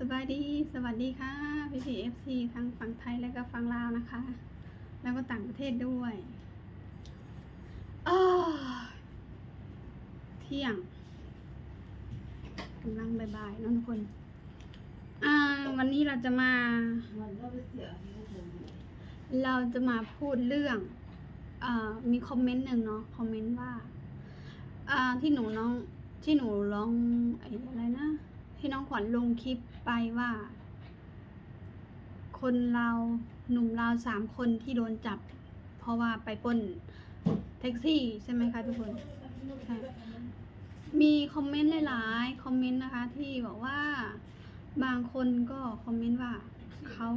สวัสดี สวัสดีค่ะพี่พีเอฟซีทั้งฝั่งไทยและก็ฝั่งลาวนะคะ แล้วก็ต่างประเทศด้วยเที่ยงกำลังบ่ายๆน้องทุกคน อ่า วันนี้เราจะมา เราจะมาพูดเรื่องอมีคอมเมนต์หนึ่งเนาะ คอมเมนต์ว่า อ่า ที่หนูน้อง ที่หนูลองอะไรนะที่น้องขวัญลงคลิป ไปว่า คนเราหนุ่มเราสามคนที่โดนจับ เพราะว่าไปปล้นแท็กซี่ใช่ไหมคะทุกคนมีคอมเมนต์หลายๆคอมเมนต์นะคะ ที่บอกว่าบางคนก็คอมเมนต์ว่าเขา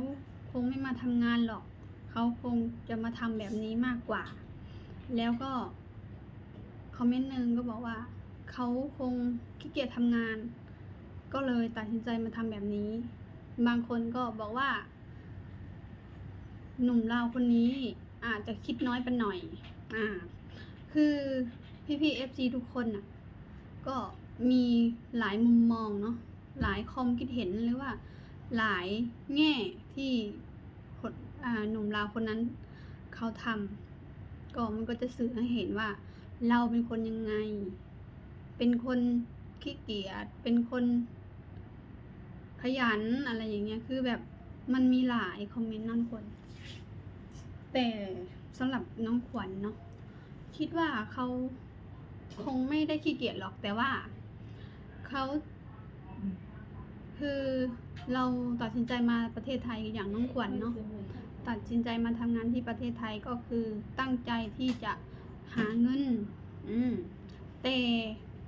คงไม่มาทำงานหรอก เขาคงจะมาทำแบบนี้มากกว่า แล้วก็คอมเมนต์หนึ่งก็บอกว่าเขาคงขี้เกียจทำงาน ก็เลยตัดสินใจมาทำแบบนี้ บางคนก็บอกว่า หนุ่มเราวคนนี้อาจจะคิดน้อยไปหน่อย อ่า คือพี่พี่เอฟซีทุกคนน่ะ ก็มีหลายมุมมองเนาะ หลายความคิดเห็นหรือว่า หลายแง่ที่หนุ่มลาวคนนั้นเขาทำก็มันก็จะสื่อให้เห็นว่า เราเป็นคนยังไง เป็นคนขี้เกียจ เป็นคน ขยันอะไรอย่างเงี้ยคือแบบมันมีหลายคอมเมนต์น้องขวัญแต่สำหรับน้องขวัญเนาะคิดว่าเขาคงไม่ได้ขี้เกียจหรอกแต่ว่าเขาคือเราตัดสินใจมาประเทศไทยอย่างน้องขวัญเนาะตัดสินใจมาทำงานที่ประเทศไทยก็คือตั้งใจที่จะหาเงิน อืมแต่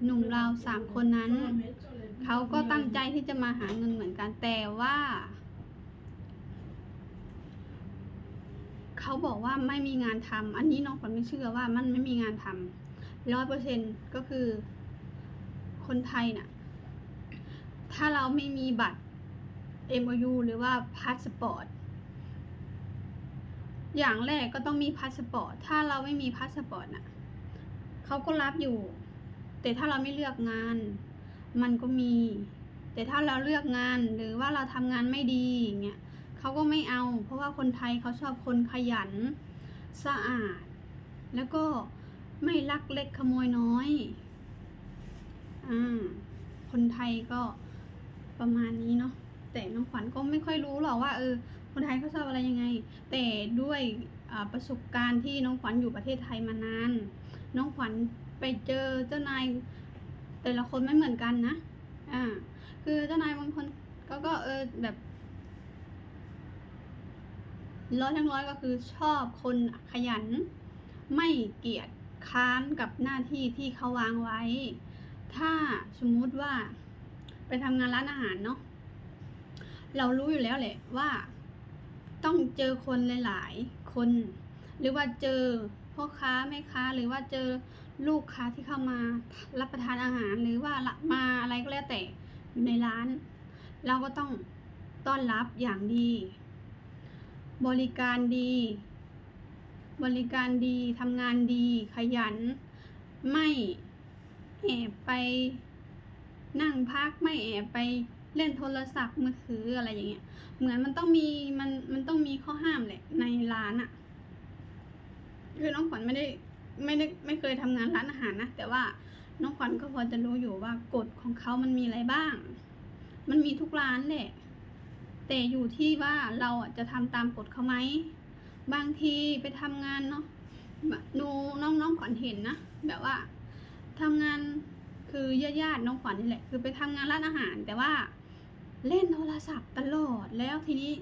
หนุ่มเราสามคนนั้น เขาก็ตั้งใจที่จะมาหาเงินเหมือนกันแต่ว่า เขาบอกว่าไม่มีงานทำอันนี้น้องขวัญไม่เชื่อว่ามันไม่มีงานทำร้อยเปอร์เซ็นก็คือ คนไทยน่ะ ถ้าเราไม่มีบัตร MOU หรือว่าพาสปอร์ตอย่างแรกก็ต้องมีพาสปอร์ต ถ้าเราไม่มีพาสปอร์ตน่ะ เขาก็รับอยู่ แต่ถ้าเราไม่เลือกงาน มันก็มี แต่ถ้าเราเลือกงานหรือว่าเราทำงานไม่ดีอย่างเงี้ยเขาก็ไม่เอา เพราะว่าคนไทยเขาชอบคนขยัน สะอาด แล้วก็ไม่ลักเล็กขโมยน้อยอ่าคนไทยก็ประมาณนี้เนาะแต่น้องขวัญก็ไม่ค่อยรู้หรอกว่าเออคนไทยเขาชอบอะไรยังไง แต่ด้วยประสบการณ์ที่น้องขวัญอยู่ประเทศไทยมานาน น้องขวัญไปเจอเจ้านาย แต่ละคนไม่เหมือนกันนะ อ่า คือเจ้านายบางคนก็ก็เออแบบร้อยทั้งร้อยก็คือชอบคนขยัน ไม่เกียจค้านกับหน้าที่ที่เขาวางไว้ ถ้าสมมุติว่า ไปทำงานร้านอาหารเนาะเรารู้อยู่แล้วแหละว่า ต้องเจอคนหลาย ๆ คน หรือว่าเจอพ่อค้าแม่ค้าหรือว่าเจอ ลูกค้าที่เข้ามารับประทานอาหารหรือว่ามาอะไรก็แล้วแต่อยู่ในร้าน เราก็ต้องต้อนรับอย่างดี บริการดี บริการดีทำงานดีขยัน ไม่แอบไปนั่งพักไม่แอบไปเล่นโทรศัพท์มือถืออะไรอย่างเงี้ย เหมือนมันต้องมีมันมันต้องมีข้อห้ามแหละในร้านอะคือน้องขวัญไม่ได้ ไม่ได้ไม่เคยทำงานร้านอาหารนะแต่ว่าน้องขวัญก็พอจะรู้อยู่ว่ากฎของเขามันมีอะไรบ้าง มันมีทุกร้านแหละแต่อยู่ที่ว่าเราจะทำตามกฎเขาไหมบางทีไปทำงานเนาะหนูน้องน้องขวัญเห็นนะแบบว่าทำงานคือญาติๆน้องขวัญนี่แหละ คือไปทำงานร้านอาหาร แต่ว่าเล่นโทรศัพท์ตลอดแล้วทีนี้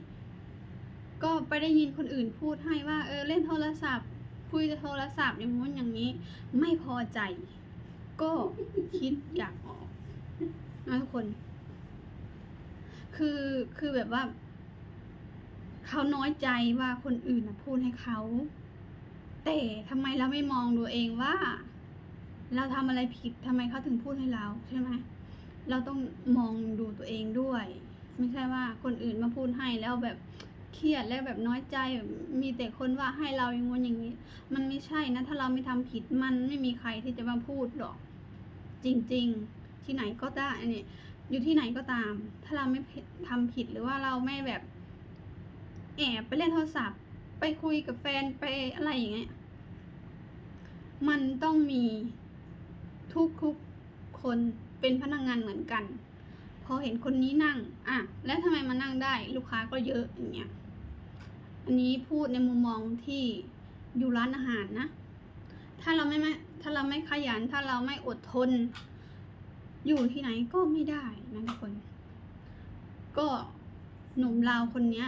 ก็ไปได้ยินคนอื่นพูดให้ว่า เออเล่นโทรศัพท์ คุยโทรศัพท์อย่างงู้นอย่างนี้ ไม่พอใจ ก็คิดอยากออกนะทุกคน คือคือแบบว่าเขาน้อยใจว่าคนอื่นพูดให้เขา แต่ทำไมเราไม่มองดูเองว่า เราทำอะไรผิดทำไมเขาถึงพูดให้เราใช่ไหมเราต้องมองดูตัวเองด้วย ไม่ใช่ว่าคนอื่นมาพูดให้แล้วแบบ รียดแล้วแบบน้อยใจมีแต่คนว่าให้เราอย่างงู้นอย่างนี้ มันไม่ใช่นะ ถ้าเราไม่ทำผิดมันไม่มีใครที่จะมาพูดหรอก จริง ๆ ที่ไหนก็ได้อันนี้อยู่ที่ไหนก็ตาม ถ้าเราไม่ทำผิดหรือว่าเราไม่แบบ แอบไปเล่นโทรศัพท์ ไปคุยกับแฟนไปอะไรอย่างเงี้ยมันต้องมีทุกทุกคนเป็นพนักงานเหมือนกัน พอเห็นคนนี้นั่ง อะ แล้วทำไมมานั่งได้ ลูกค้าก็เยอะอย่างเงี้ย อันนี้พูดในมุมมองที่อยู่ร้านอาหารนะ ถ้าเราไม่ไม่ถ้าเราไม่ขยัน ถ้าเราไม่อดทน อยู่ที่ไหนก็ไม่ได้นะทุกคน ก็หนุ่มลาวคนเนี้ย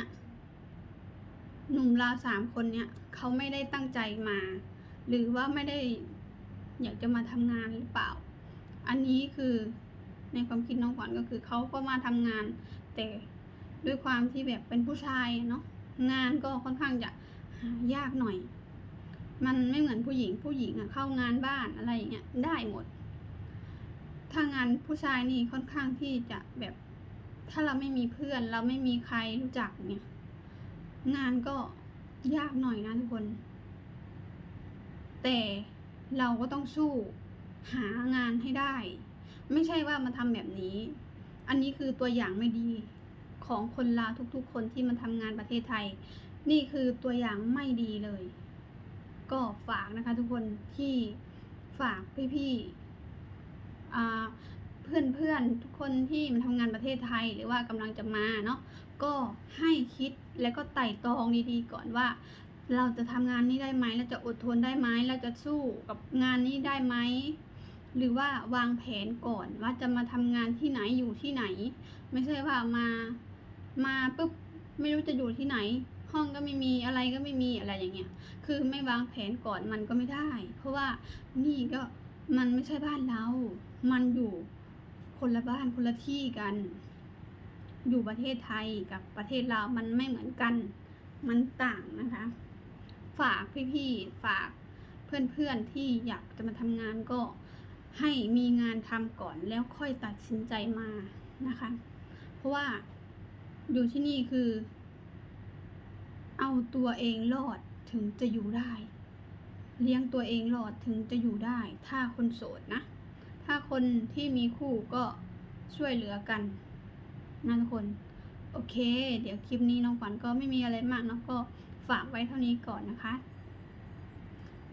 หนุ่มลาวสามคนเนี้ยเขาไม่ได้ตั้งใจมา หรือว่าไม่ได้อยากจะมาทำงานหรือเปล่า อันนี้คือในความคิดน้องขวัญก็คือเขาก็มาทำงาน แต่ด้วยความที่แบบเป็นผู้ชายเนาะ งานก็ค่อนข้างจะยากหน่อย มันไม่เหมือนผู้หญิงผู้หญิงอะเข้างานบ้านอะไรอย่างเงี้ยได้หมด ถ้างานผู้ชายนี่ค่อนข้างที่จะแบบ ถ้าเราไม่มีเพื่อน เราไม่มีใครรู้จักเนี่ยงานก็ยากหน่อยนะทุกคน แต่เราก็ต้องสู้หางานให้ได้ ไม่ใช่ว่ามาทำแบบนี้ อันนี้คือตัวอย่างไม่ดี ของคนลาวทุกๆ คนที่มาทำงานประเทศไทย นี่คือตัวอย่างไม่ดีเลย ก็ฝากนะคะทุกคนที่ฝากพี่ๆเพื่อนๆทุกคนที่มาทำงานประเทศไทยหรือว่ากำลังจะมาเนาะก็ให้คิดแล้วก็ไต่ตรองดีๆก่อนว่าเราจะทำงานนี้ได้ไหม เราจะอดทนได้ไหม เราจะสู้กับงานนี้ได้ไหม หรือว่าวางแผนก่อนว่าจะมาทำงานที่ไหนอยู่ที่ไหน ไม่ใช่ว่ามา มาปุ๊บไม่รู้จะอยู่ที่ไหน ห้องก็ไม่มีอะไรก็ไม่มีอะไรอย่างเงี้ย คือไม่วางแผนก่อนมันก็ไม่ได้ เพราะว่านี่ก็มันไม่ใช่บ้านเรา มันอยู่คนละบ้านคนละที่กัน อยู่ประเทศไทยกับประเทศลาวมันไม่เหมือนกัน มันต่างนะคะ ฝากพี่ๆ ฝากเพื่อนๆ ที่อยากจะมาทำงานก็ให้มีงานทำก่อนแล้วค่อยตัดสินใจมานะคะ เพราะว่า อยู่ที่นี่คือ เอาตัวเองรอดถึงจะอยู่ได้ เลี้ยงตัวเองรอดถึงจะอยู่ได้ ถ้าคนโสดนะ ถ้าคนที่มีคู่ก็ช่วยเหลือกันนะทุกคน โอเค เดี๋ยวคลิปนี้น้องขวัญก็ไม่มีอะไรมากเนาะก็ฝากไว้เท่านี้ก่อนนะคะ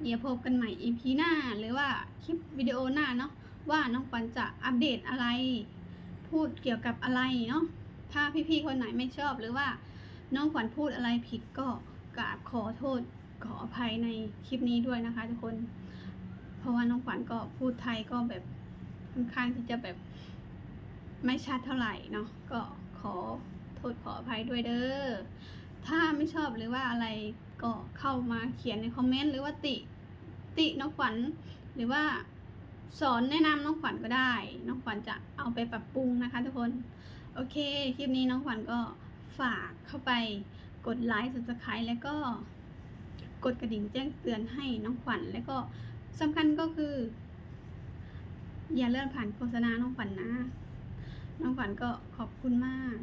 เดี๋ยวพบกันใหม่ EP หน้าหรือว่าคลิปวิดีโอหน้าเนาะว่าน้องขวัญจะอัปเดตอะไร พูดเกี่ยวกับอะไรเนาะ ถ้าพี่ๆคนไหนไม่ชอบหรือว่าน้องขวัญพูดอะไรผิดก็กราบขอโทษขออภัยในคลิปนี้ด้วยนะคะ ทุกคน เพราะว่าน้องขวัญก็พูดไทยก็แบบค่อนข้างที่จะแบบไม่ชัดเท่าไหร่เนาะก็ขอโทษขออภัยด้วยเด้อถ้าไม่ชอบหรือว่าอะไรก็เข้ามาเขียนในคอมเมนต์หรือว่าติติน้องขวัญหรือว่าสอนแนะนำน้องขวัญก็ได้ น้องขวัญจะเอาไปปรับปรุงนะคะ ทุกคน โอเค คลิปนี้น้องขวัญก็ฝากเข้าไปกดไลค์สับสไครต์แล้วก็กดกระดิ่งแจ้งเตือนให้น้องขวัญแล้วก็สำคัญก็คือ อย่าเลื่อนผ่านโฆษณาน้องขวัญนะน้องขวัญก็ขอบคุณมาก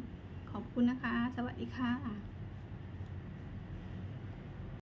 ขอบคุณนะคะ สวัสดีค่ะ